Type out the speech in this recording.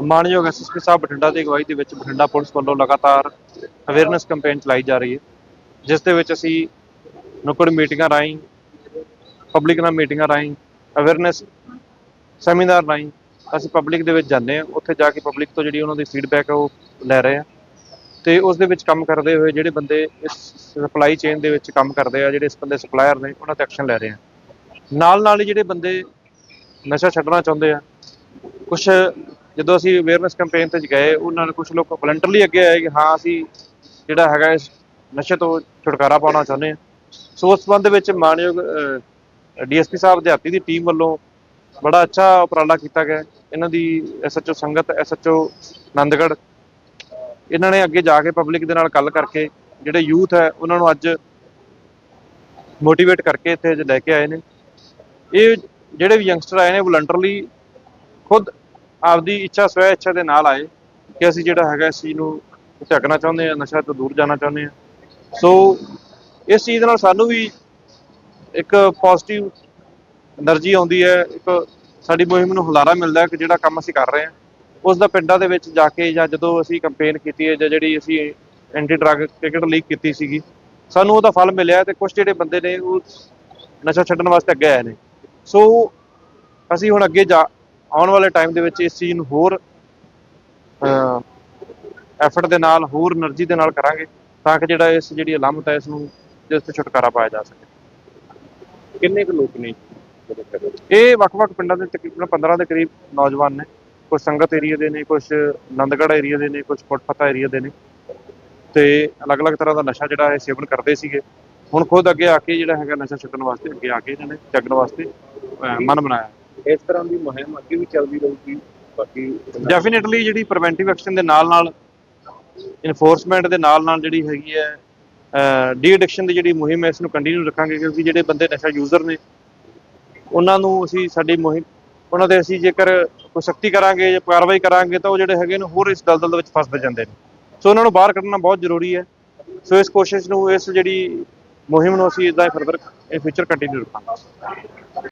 ਮਾਨਯੋਗ ਐਸਐਸਪੀ ਸਾਹਿਬ ਬਠਿੰਡਾ ਦੀ ਅਗਵਾਈ ਦੇ ਵਿੱਚ ਬਠਿੰਡਾ ਪੁਲਿਸ ਵੱਲੋਂ ਲਗਾਤਾਰ ਅਵੇਅਰਨੈਸ ਕੈਂਪੇਨ ਚਲਾਈ ਜਾ ਰਹੀ ਹੈ, ਜਿਸ ਦੇ ਵਿੱਚ ਅਸੀਂ ਨੁੱਕੜ ਮੀਟਿੰਗਾਂ ਰਾਹੀਂ ਪਬਲਿਕ ਨਾਲ ਮੀਟਿੰਗਾਂ ਰਾਹੀਂ ਅਵੇਅਰਨੈਸ ਸੈਮੀਨਾਰ ਰਾਹੀਂ ਅਸੀਂ ਪਬਲਿਕ ਦੇ ਵਿੱਚ ਜਾਂਦੇ ਹਾਂ, ਉੱਥੇ ਜਾ ਕੇ ਪਬਲਿਕ ਤੋਂ ਜਿਹੜੀ ਉਹਨਾਂ ਦੀ ਫੀਡਬੈਕ ਹੈ ਉਹ ਲੈ ਰਹੇ ਹਾਂ ਤੇ ਉਸ ਦੇ ਵਿੱਚ ਕੰਮ ਕਰਦੇ ਹੋਏ ਜਿਹੜੇ ਬੰਦੇ ਇਸ ਸਪਲਾਈ ਚੇਨ ਦੇ ਵਿੱਚ ਕੰਮ ਕਰਦੇ ਆ, ਜਿਹੜੇ ਇਸ ਬੰਦੇ ਸਪਲਾਇਰ ਨੇ, ਉਹਨਾਂ ਤੇ ਐਕਸ਼ਨ ਲੈ ਰਹੇ ਆ ਨਾਲ ਨਾਲ ਹੀ ਜਿਹੜੇ ਬੰਦੇ ਨਸ਼ਾ ਛੱਡਣਾ ਚਾਹੁੰਦੇ ਆ ਕੁਝ ਜਦੋਂ ਅਸੀਂ ਅਵੇਅਰਨੈਸ ਕੈਂਪੇਨ ਤੇ ਗਏ, ਉਹਨਾਂ ਨੇ ਕੁਝ ਲੋਕ ਵਲੰਟਰਲੀ ਅੱਗੇ ਆਏ ਕਿ ਹਾਂ, ਅਸੀਂ ਜਿਹੜਾ ਹੈਗਾ ਇਸ ਨਸ਼ੇ ਤੋਂ ਛੁਟਕਾਰਾ ਪਾਉਣਾ ਚਾਹੁੰਦੇ ਹਾਂ। ਸੋ ਉਸ ਸੰਬੰਧ ਵਿੱਚ ਮਾਨਯੋਗ ਡੀਐਸਪੀ ਸਾਹਿਬ ਦਿਹਾਤੀ ਦੀ ਟੀਮ ਵੱਲੋਂ ਬੜਾ ਅੱਛਾ ਉਪਰਾਲਾ ਕੀਤਾ ਗਿਆ। ਇਹਨਾਂ ਦੀ ਐਸਐਚਓ ਸੰਗਤ ਐਸਐਚਓ ਆਨੰਦਗੜ੍ਹ ਇਹਨਾਂ ਨੇ ਅੱਗੇ ਜਾ ਕੇ ਪਬਲਿਕ ਦੇ ਨਾਲ ਗੱਲ ਕਰਕੇ ਜਿਹੜੇ ਯੂਥ ਹੈ, ਉਹਨਾਂ ਨੂੰ ਅੱਜ ਮੋਟੀਵੇਟ ਕਰਕੇ ਇੱਥੇ ਅੱਜ ਲੈ ਕੇ ਆਏ ਨੇ। ਇਹ ਜਿਹੜੇ ਵੀ ਯੰਗਸਟਰ ਆਏ ਨੇ ਵਲੰਟਰਲੀ ਖੁਦ ਆਪਦੀ ਇੱਛਾ, ਸਵੈ ਇੱਛਾ ਦੇ ਨਾਲ ਆਏ ਕਿ ਅਸੀਂ ਜਿਹੜਾ ਹੈਗਾ ਇਸ ਚੀਜ਼ ਨੂੰ ਝਕਣਾ ਚਾਹੁੰਦੇ ਆ ਨਸ਼ਾ ਤੋਂ ਦੂਰ ਜਾਣਾ ਚਾਹੁੰਦੇ ਆ ਸੋ ਇਸ ਚੀਜ਼ ਨਾਲ ਸਾਨੂੰ ਵੀ ਇੱਕ ਪੋਜ਼ਿਟਿਵ એનર્ਜੀ ਆਉਂਦੀ ਹੈ, ਇੱਕ ਸਾਡੀ ਮੁਹਿੰਮ ਨੂੰ ਹੁਲਾਰਾ ਮਿਲਦਾ ਕਿ ਜਿਹੜਾ ਕੰਮ ਅਸੀਂ ਕਰ ਰਹੇ ਹਾਂ, ਉਸ ਦਾ ਪਿੰਡਾਂ ਦੇ ਵਿੱਚ ਜਾ ਕੇ ਜਾਂ ਜਦੋਂ ਅਸੀਂ ਕੰਪੇਨ ਕੀਤੀ ਹੈ ਜਾਂ ਜਿਹੜੀ ਅਸੀਂ ਐਂਟੀ ਡਰੱਗ ਕ੍ਰਿਕਟ ਲੀਗ ਕੀਤੀ ਸੀਗੀ, ਸਾਨੂੰ ਉਹਦਾ ਫਲ ਮਿਲਿਆ ਤੇ ਕੁਝ ਜਿਹੜੇ ਬੰਦੇ ਨੇ ਉਹ ਨਸ਼ਾ ਛੱਡਣ ਵਾਸਤੇ ਅੱਗੇ ਆਏ ਨੇ। ਸੋ ਅਸੀਂ ਹੁਣ ਅੱਗੇ ਜਾ ਆਉਣ ਵਾਲੇ ਟਾਈਮ ਦੇ ਵਿੱਚ ਇਸ ਚੀਜ਼ ਨੂੰ ਹੋਰ ਐਫਰਟ ਦੇ ਨਾਲ ਹੋਰ એનર્ਜੀ ਦੇ ਨਾਲ ਕਰਾਂਗੇ ਤਾਂ ਕਿ ਜਿਹੜਾ ਇਸ ਜਿਹੜੀ ਅਲਮਤ ਹੈ ਇਸ ਨੂੰ ਜਿਸ ਤੋਂ ਛੁਟਕਾਰਾ ਪਾਇਆ ਜਾ ਸਕੇ। ਕਿੰਨੇ ਕੁ ਲੋਕ ਨੇ ਇਹ ਵੱਖ-ਵੱਖ ਪਿੰਡਾਂ ਦੇ ਤਕਰੀਬਨ 15 ਦੇ ਕਰੀਬ ਨੌਜਵਾਨ ਨੇ। ਕੁਝ ਸੰਗਤ ਏਰੀਆ ਦੇ ਨੇ ਕੁਝ ਨੰਦਗੜ ਏਰੀਆ ਦੇ ਨੇ ਕੁਝ ਕੋਟਪਤਾ ਏਰੀਆ ਦੇ ਨੇ। ਤੇ ਅਲੱਗ-ਅਲੱਗ ਤਰ੍ਹਾਂ ਦਾ ਨਸ਼ਾ ਜਿਹੜਾ ਇਹ ਸੇਵਨ ਕਰਦੇ ਸੀਗੇ। ਹੁਣ ਖੁਦ ਅੱਗੇ ਆ ਕੇ ਜਿਹੜਾ ਹੈਗਾ ਨਸ਼ਾ ਛੱਡਣ ਵਾਸਤੇ ਅੱਗੇ ਆ ਕੇ ਇਹਨਾਂ ਨੇ ਛੱਡਣ ਵਾਸਤੇ ਮਨ ਬਣਾਇਆ। ਇਸ ਤਰ੍ਹਾਂ ਦੀ ਮੁਹਿੰਮ ਅੱਗੇ ਵੀ ਚੱਲਦੀ ਰਹੂਗੀ, ਬਾਕੀ ਡੈਫੀਨਿਟਲੀ ਜਿਹੜੀ ਪ੍ਰੀਵੈਂਟਿਵ ਐਕਸ਼ਨ ਦੇ ਨਾਲ ਨਾਲ ਇਨਫੋਰਸਮੈਂਟ ਦੇ ਨਾਲ ਨਾਲ ਜਿਹੜੀ ਹੈਗੀ ਹੈ ਡੀ ਐਡਿਕਸ਼ਨ ਦੀ ਜਿਹੜੀ ਮੁਹਿੰਮ ਹੈ ਇਸ ਨੂੰ ਕੰਟੀਨਿਊ ਰੱਖਾਂਗੇ ਕਿਉਂਕਿ ਜਿਹੜੇ ਬੰਦੇ ਨਸ਼ਾ ਯੂਜ਼ਰ ਨੇ, ਉਹਨਾਂ ਨੂੰ ਅਸੀਂ ਸਾਡੀ ਮੁਹਿੰਮ, ਉਹਨਾਂ ਦੇ ਅਸੀਂ ਜੇਕਰ ਕੋਈ ਸਖਤੀ ਕਰਾਂਗੇ ਜਾਂ ਕਾਰਵਾਈ ਕਰਾਂਗੇ, ਤਾਂ ਉਹ ਜਿਹੜੇ ਹੈਗੇ ਨੇ ਹੋਰ ਇਸ ਦਲਦਲ ਦੇ ਵਿੱਚ ਫਸਦੇ ਜਾਂਦੇ ਨੇ। ਸੋ ਉਹਨਾਂ ਨੂੰ ਬਾਹਰ ਕੱਢਣਾ ਬਹੁਤ ਜ਼ਰੂਰੀ ਹੈ। ਸੋ ਇਸ ਕੋਸ਼ਿਸ਼ ਨੂੰ, ਇਸ ਜਿਹੜੀ ਮੁਹਿੰਮ ਨੂੰ ਅਸੀਂ ਇਦਾਂ ਫਰਦਰ ਇਨ ਫਿਊਚਰ ਕੰਟੀਨਿਊ ਰੱਖਾਂਗੇ।